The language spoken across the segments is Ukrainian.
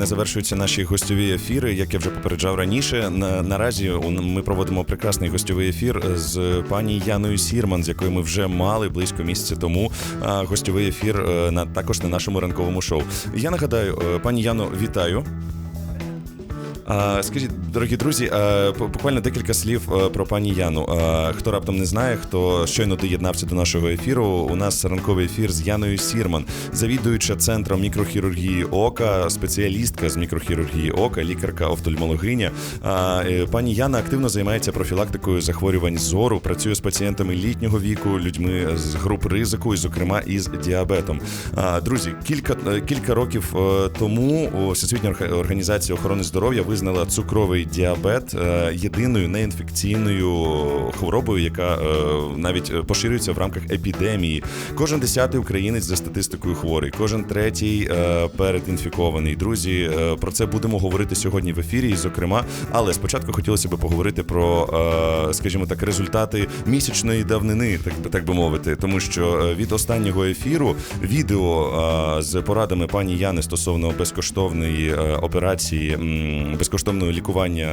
не завершуються наші гостьові ефіри. Як я вже попереджав раніше. На, наразі ми проводимо прекрасний гостьовий ефір з пані Яною Сірман, з якою ми вже мали близько місяця тому. Гостьовий ефір е, на також на нашому ранковому шоу. Я нагадаю, е, пані Яно, вітаю. Скажіть, дорогі друзі, буквально декілька слів е, про пані Яну. Хто раптом не знає, хто щойно доєднався до нашого ефіру, у нас ранковий ефір з Яною Сірман, завідуюча центром мікрохірургії ока, спеціалістка з мікрохірургії ока, лікарка-офтальмологиня. Е, Пані Яна активно займається профілактикою захворювань зору, працює з пацієнтами літнього віку, людьми з груп ризику, і, зокрема, із діабетом. Друзі, кілька е, кілька років тому Всесвітня організація охорони здоров'я визнала цукровий діабет е, єдиною неінфекційною хворобою, яка е, навіть е, поширюється в рамках епідемії. Кожен десятий українець за статистикою хворий, кожен третій передінфікований. Друзі, про це будемо говорити сьогодні в ефірі. Зокрема, але спочатку хотілося б поговорити про, скажімо так, результати місячної давнини, так, так би мовити, тому що від останнього ефіру відео з порадами пані Яни стосовно безкоштовної операції, безкоштовного лікування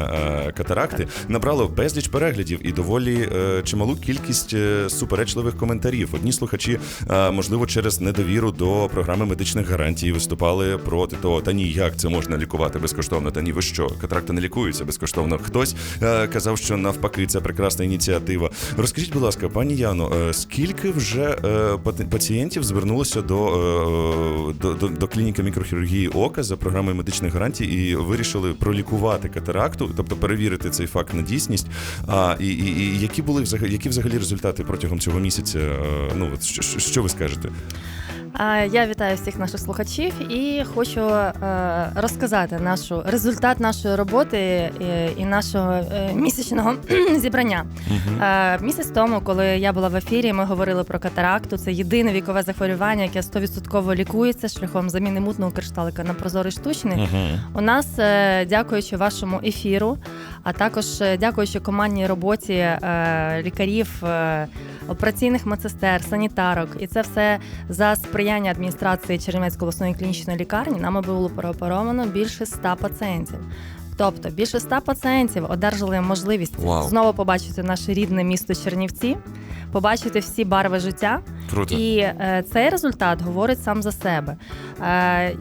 е, катаракти набрало безліч переглядів і доволі е, чималу кількість е, суперечливих коментарів. Одні слухачі, можливо, через недовіру до програми медичних гарантій виступали проти того, та ні, як це можна лікувати безкоштовно? Та ні, ви що, катаракти не лікуються безкоштовно. Хтось казав, що навпаки, це прекрасна ініціатива. Розкажіть, будь ласка, пані Яно, скільки вже пацієнтів звернулося до, до, до, до клініки мікрохірургії ока за програмою медичних гарантій і вирішили пролікувати катаракту, тобто перевірити цей факт на дійсність. А і, і, і які були взагалі які взагалі результати протягом цього місяця? Е, Ну от що, що- що ви скажете? Я вітаю всіх наших слухачів і хочу е, розказати нашу результат нашої роботи е, і нашого е, місячного зібрання. Місяць тому, коли я була в ефірі, ми говорили про катаракту. Це єдине вікове захворювання, яке 100% лікується шляхом заміни мутного кришталика на прозорий штучний. У нас, дякуючи вашому ефіру, а також дякуючи командній роботі лікарів, операційних медсестер, санітарок, і це все за сприяння адміністрації Чернівецької обласної клінічної лікарні, нами було прооперовано більше 100 пацієнтів. Тобто більше ста пацієнтів одержали можливість wow. знову побачити наше рідне місто Чернівці, побачити всі барви життя. Круто. І е, цей результат говорить сам за себе. Е,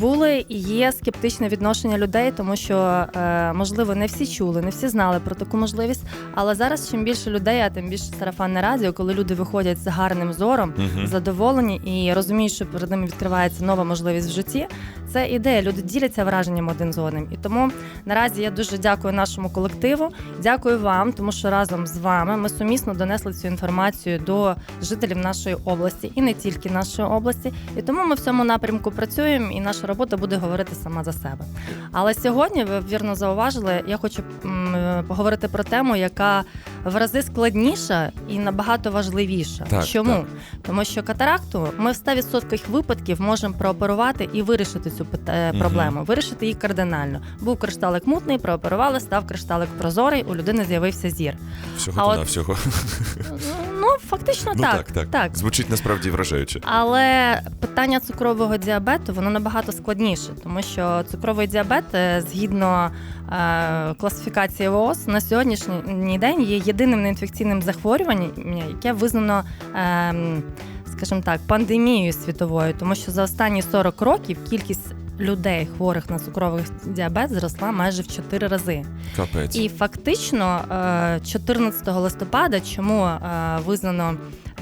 були і є скептичне відношення людей, тому що е, можливо не всі чули, не всі знали про таку можливість. Але зараз чим більше людей, а тим більше сарафанне радіо, коли люди виходять з гарним зором, Мгм. задоволені і розуміють, що перед ними відкривається нова можливість в житті. Це ідея. Люди діляться враженням один з одним. І тому наразі я дуже дякую нашому колективу. Дякую вам, тому що разом з вами ми сумісно донесли цю інформацію до жителів нашої області і не тільки нашої області. І тому ми в цьому напрямку працюємо, і наша робота буде говорити сама за себе. Але сьогодні ви вірно зауважили. Я хочу е, поговорити про тему, яка в рази складніша і набагато важливіша. Так, Чому? так. Тому що катаракту ми в 100% випадків можемо прооперувати і вирішити цю Мгм. проблему, вирішити її кардинально. Був кришталик мутний, прооперували, став кришталик прозорий, у людини з'явився зір. Всього а от- всього. Фактично Ну так, так, так. так. Звучить насправді вражаюче. Але питання цукрового діабету воно набагато складніше, тому що цукровий діабет, е, згідно е, класифікації ВООЗ, на сьогоднішній день є єдиним неінфекційним захворюванням, яке визнано. Е, Скажімо так, пандемією світовою, тому що за останні 40 років кількість людей, хворих на цукровий діабет, зросла майже в 4 рази. Капець. І фактично е, 14 листопада, чому е, визнано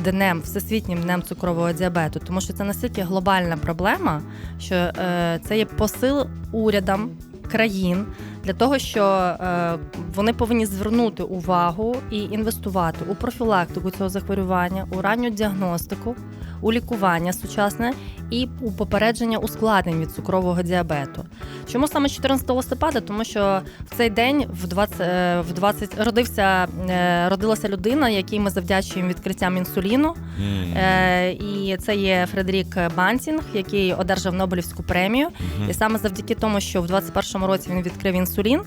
днем всесвітнім днем цукрового діабету, тому що це настільки глобальна проблема, що е, це є посил урядам країн для того, що е, вони повинні звернути увагу і інвестувати у профілактику цього захворювання, у ранню діагностику, у лікування сучасне і у попередження ускладнень від цукрового діабету. Чому саме 14 листопада? Тому що в цей день в 20, е, в 20 родився, е, родилася людина, якій ми завдячуємо відкриттям інсуліну. Е, І це є Фредерік Бантінг, який одержав Нобелівську премію. Мгм. І саме завдяки тому, що в 21-му році він відкрив інсулін,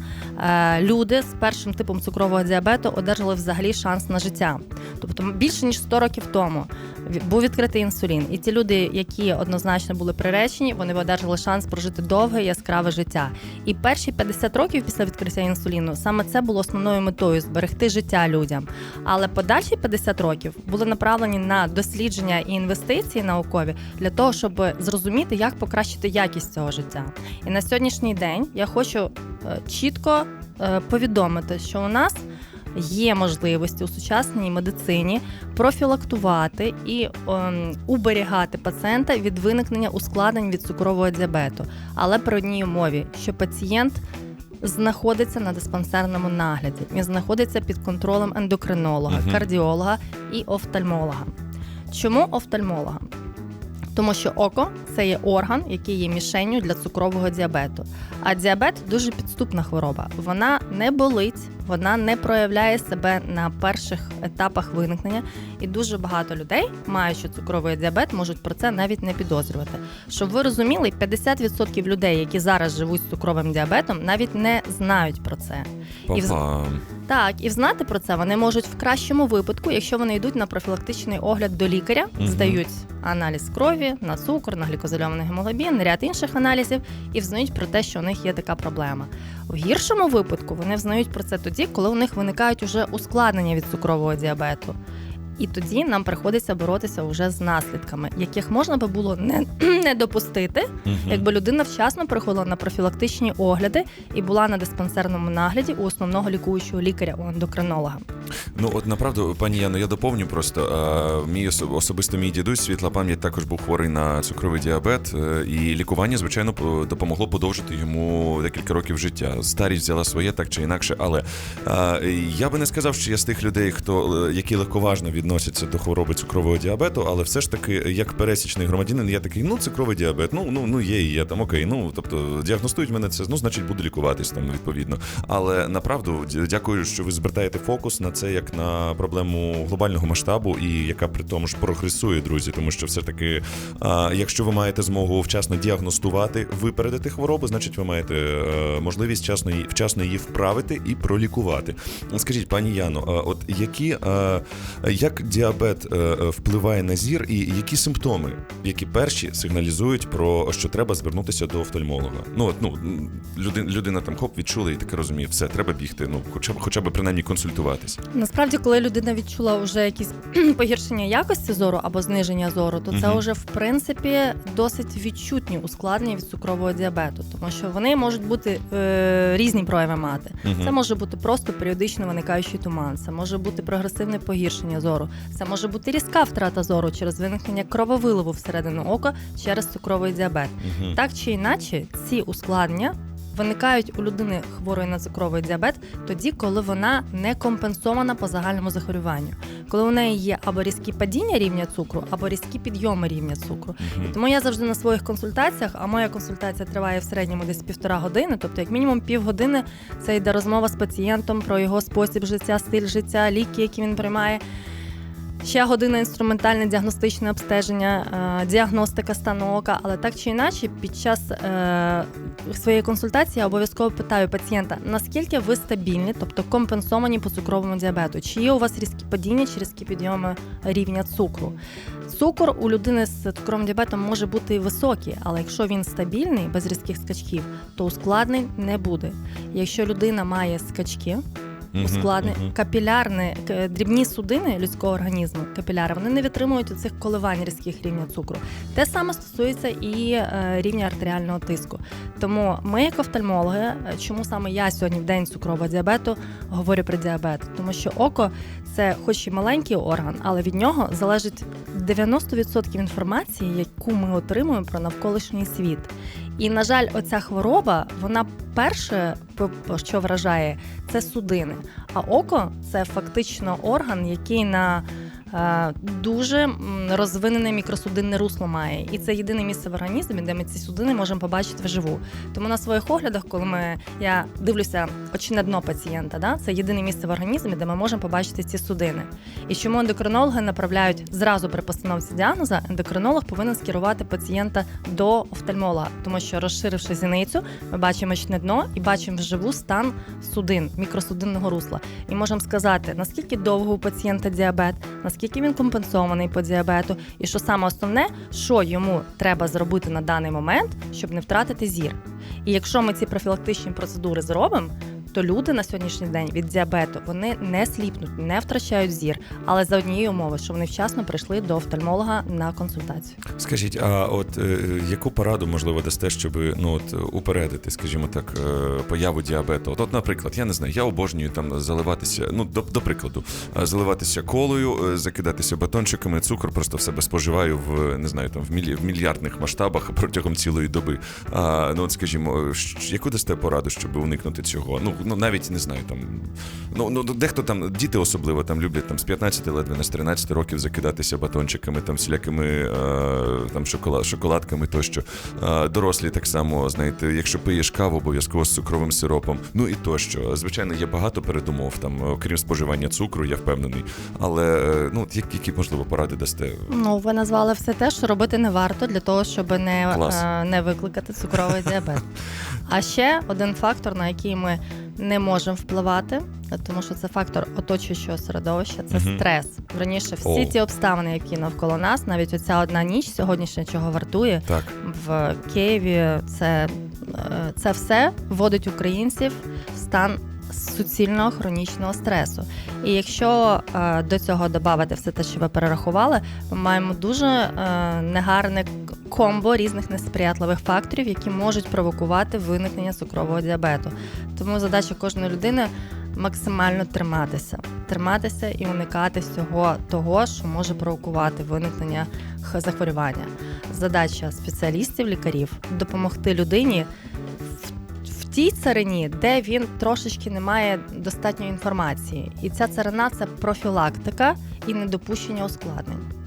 люди з першим типом цукрового діабету одержали взагалі шанс на життя. Тобто більше ніж 100 років тому був відкритий інсулін. І ті люди, які однозначно були приречені, вони одержали шанс прожити довге яскраве життя. І перші 50 років після відкриття інсуліну саме це було основною метою зберегти життя людям. Але подальші 50 років були направлені на дослідження і інвестиції наукові для того, щоб зрозуміти, як покращити якість цього життя. І на сьогоднішній день я хочу е, чітко е, повідомити, що у нас є можливості у сучасній медицині профілактувати і ем, уберігати пацієнта від виникнення ускладнень від цукрового діабету, але при одній умові, що пацієнт знаходиться на диспансерному нагляді, він знаходиться під контролем ендокринолога, Мгм. кардіолога і офтальмолога. Чому офтальмолога? Тому що око це є орган, який є мішенню для цукрового діабету. А діабет дуже підступна хвороба. Вона не болить, вона не проявляє себе на перших етапах виникнення. І дуже багато людей, маючи цукровий діабет, можуть про це навіть не підозрювати. Щоб ви розуміли, 50% людей, які зараз живуть з цукровим діабетом, навіть не знають про це. І вз- Так, і знати про це вони можуть в кращому випадку, якщо вони йдуть на профілактичний огляд до лікаря, Мгм. здають аналіз крові на цукор, на глікозильований гемоглобін, ряд інших аналізів, і взнають про те, що у них є така проблема. В гіршому випадку вони взнають про це тоді, коли у них виникають уже ускладнення від цукрового діабету. І тоді нам приходиться боротися вже з наслідками, яких можна би було не, не допустити, Мгм. якби людина вчасно приходила на профілактичні огляди і була на диспансерному нагляді у основного лікуючого лікаря, у ендокринолога. Ну от направду, пані Яно, я доповню просто. А, мій особисто мій дідусь, світла пам'ять, також був хворий на цукровий діабет, е, і лікування, звичайно, по- допомогло подовжити йому декілька років життя. Старість взяла своє так чи інакше, але а, я би не сказав, що я з тих людей, хто е, які легковажно відносяться до хвороби цукрового діабету, але все ж таки, як пересічний громадянин, я такий, ну цукровий діабет, ну ну ну є і є там окей. Ну тобто діагностують мене це, ну значить буду лікуватись там відповідно. Але направду дякую, що ви звертаєте фокус на це як на проблему глобального масштабу, і яка при тому ж прогресує, друзі. Тому що все таки, якщо ви маєте змогу вчасно діагностувати, випередити хворобу, значить ви маєте е, можливість вчасно її, вчасно її вправити і пролікувати. Скажіть, пані Яно, от які е, як діабет е, е, впливає на зір, і які симптоми, які перші сигналізують про що треба звернутися до офтальмолога? Ну от ну людина, людина там хоп відчула і таке розуміє, все треба бігти. Ну хоча б хоча б принаймні консультуватись. Насправді, коли людина відчула вже якісь погіршення якості зору або зниження зору, то це вже в принципі досить відчутні ускладнення від цукрового діабету, тому що вони можуть бути е, різні прояви мати. Це може бути просто періодично виникаючий туман, це може бути прогресивне погіршення зору, це може бути різка втрата зору через виникнення крововиливу всередину ока через цукровий діабет. Мгм. Так чи інакше, ці ускладнення виникають у людини хворої на цукровий діабет тоді, коли вона не компенсована по загальному захворюванню, коли у неї є або різкі падіння рівня цукру, або різкі підйоми рівня цукру. Мгм. Тому я завжди на своїх консультаціях, а моя консультація триває в середньому десь півтора години, тобто як мінімум півгодини це йде розмова з пацієнтом про його спосіб життя, стиль життя, ліки, які він приймає. Ще година інструментальне діагностичне обстеження, е, діагностика стану ока, але так чи інакше, під час е, своєї консультації я обов'язково питаю пацієнта, наскільки ви стабільні, тобто компенсовані по цукровому діабету, чи є у вас різкі падіння, чи різкі підйоми рівня цукру. Цукор у людини з цукровим діабетом може бути високий, але якщо він стабільний, без різких скачків, то ускладнень не буде. Якщо людина має скачки. Ускладнень, Мгм. капілярні к- дрібні судини людського організму, капіляри, вони не витримують цих коливань різких рівня цукру. Те саме стосується і е, рівня артеріального тиску. Тому ми, як офтальмологи, е, чому саме я сьогодні в день цукрового діабету говорю про діабет? Тому що око це, хоч і маленький орган, але від нього залежить 90% інформації, яку ми отримуємо про навколишній світ. І, на жаль, оця хвороба, вона перше, що вражає, це судини. А око це фактично орган, який на дуже розвинене мікросудинне русло має. І це єдине місце в організмі, де ми ці судини можемо побачити вживу. Тому на своїх оглядах, коли ми, я дивлюся очне дно пацієнта, да, це єдине місце в організмі, де ми можемо побачити ці судини. І чому ендокринологи направляють зразу при постановці діагноза, ендокринолог повинен скерувати пацієнта до офтальмолога, тому що розширивши зіницю, ми бачимо очне дно і бачимо вживу стан судин, мікросудинного русла. І можемо сказати, наскільки довго у пацієнта діабет, наскільки наскільки він компенсований по діабету, і що саме основне, що йому треба зробити на даний момент, щоб не втратити зір. І якщо ми ці профілактичні процедури зробимо, то люди на сьогоднішній день від діабету вони не сліпнуть, не втрачають зір, але за однієї умови, що вони вчасно прийшли до офтальмолога на консультацію. Скажіть, а от е, яку пораду можливо дасте, щоб ну от упередити, скажімо так, е, появу діабету? От, от, наприклад, я не знаю, я обожнюю там заливатися. Ну, до, до прикладу, е, заливатися колою, е, закидатися батончиками, цукор просто в себе споживаю в не знаю, там в, мілі, в мільярдних масштабах протягом цілої доби. А, ну от скажімо, яку дасте пораду, щоб уникнути цього? Ну ну навіть не знаю, там ну ну дехто там діти особливо там люблять там з 15 ледве з 13 років закидатися батончиками, там всілякими е, там шоколад, шоколадками тощо. Е, дорослі так само, знаєте, якщо пиєш каву, обов'язково з цукровим сиропом. Ну і тощо. Звичайно, є багато передумов, там, окрім споживання цукру, я впевнений. Але е, ну, от як- які можливо поради дасте? Ну, ви назвали все те, що робити не варто для того, щоб не, е, не викликати цукровий діабет. А ще один фактор, на який ми не можемо впливати, тому що це фактор оточуючого середовища, це Мгм. стрес. Раніше всі oh. ті обставини, які навколо нас, навіть оця одна ніч сьогоднішня чого вартує Так. в Києві, це, е, це все вводить українців в стан суцільного хронічного стресу. І якщо е, до цього додати все те, що ви перерахували, ми маємо дуже е, негарне комбо різних несприятливих факторів, які можуть провокувати виникнення цукрового діабету. Тому задача кожної людини максимально триматися, триматися і уникати всього того, що може провокувати виникнення захворювання. Задача спеціалістів, лікарів допомогти людині тій царині, де він трошечки не має достатньої інформації. І ця царина це профілактика і недопущення ускладнень.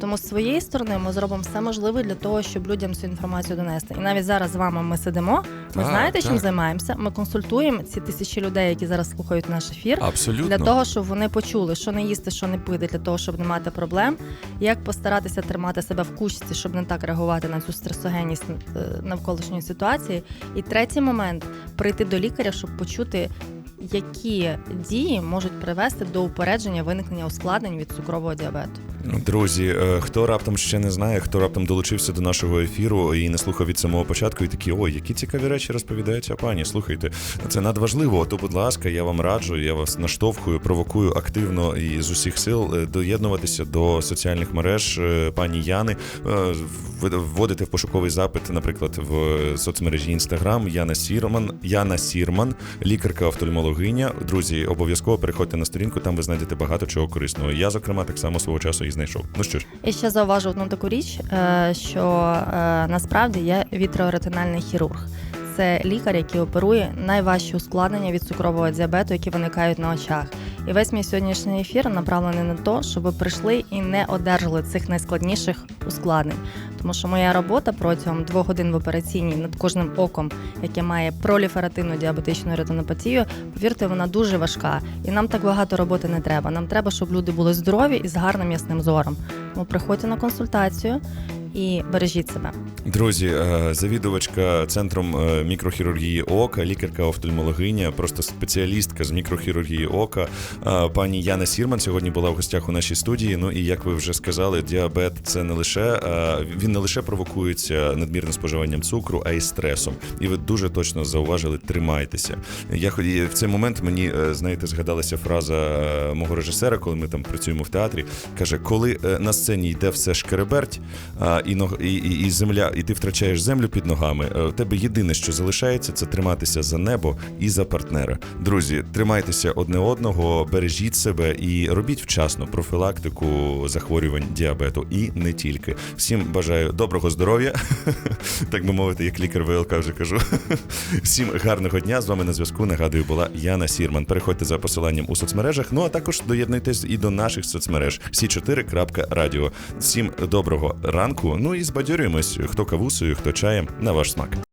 Тому з своєї сторони ми зробимо все можливе для того, щоб людям цю інформацію донести. І навіть зараз з вами ми сидимо. Ми Так, знаєте, чим так. займаємося? Ми консультуємо ці тисячі людей, які зараз слухають наш ефір. Абсолютно. Для того, щоб вони почули, що не їсти, що не пити, для того, щоб не мати проблем, як постаратися тримати себе в кучці, щоб не так реагувати на цю стресогенність е, навколишньої ситуації. І третій момент прийти до лікаря, щоб почути, які дії можуть привести до упередження виникнення ускладнень від цукрового діабету. Друзі, е, хто раптом ще не знає, хто раптом долучився до нашого ефіру і не слухав від самого початку, і такі, ой, які цікаві речі розповідає ця пані. Слухайте, це надважливо. То, будь ласка, я вам раджу, я вас наштовхую, провокую активно і з усіх сил е, доєднуватися до соціальних мереж е, пані Яни, вводити в пошуковий запит, наприклад, в соцмережі Інстаграм Яна Сірман, Яна Сірман, лікарка офтальмологиня. Друзі, обов'язково переходьте на сторінку, там ви знайдете багато чого корисного. Я, зокрема, так само свого часу і знайшов. Ну що ж, І ще зауважу одну таку річ, е, що е, насправді я вітроретинальний хірург. Це лікар, який оперує найважчі ускладнення від цукрового діабету, які виникають на очах. І весь мій сьогоднішній ефір направлений на те, щоб ви прийшли і не одержали цих найскладніших ускладнень. Тому що моя робота протягом двох годин в операційній над кожним оком, яке має проліферативну діабетичну ретинопатію, повірте, вона дуже важка. І нам так багато роботи не треба. Нам треба, щоб люди були здорові і з гарним ясним зором. Тому приходьте на консультацію і бережіть себе. Друзі, е, завідувачка центром е, мікрохірургії ока, лікарка офтальмологиня, просто спеціалістка з мікрохірургії ока. е, Пані Яна Сірман сьогодні була в гостях у нашій студії. Ну і як ви вже сказали, діабет це не лише він не лише провокується надмірним споживанням цукру, а й стресом. І ви дуже точно зауважили, тримайтеся. Я в цей момент мені знаєте, згадалася фраза мого режисера, коли ми там працюємо в театрі. каже: коли на сцені йде все шкереберть, і, ног- і, і, земля, і ти втрачаєш землю під ногами. е, У тебе єдине, що залишається, це триматися за небо і за партнера. Друзі, тримайтеся одне одного, бережіть себе і робіть вчасно профілактику захворювань діабету. І не тільки. Всім бажаю доброго здоров'я, так би мовити, як лікар ВЛК вже кажу. Всім гарного дня. З вами на зв'язку. Нагадую, була Яна Сірман. Переходьте за посиланням у соцмережах. Ну а також доєднуйтесь і до наших соцмереж. Всі 4.радіо. Всім доброго ранку. Ну і збадьорюємось, хто кавусою, хто чаєм на ваш смак.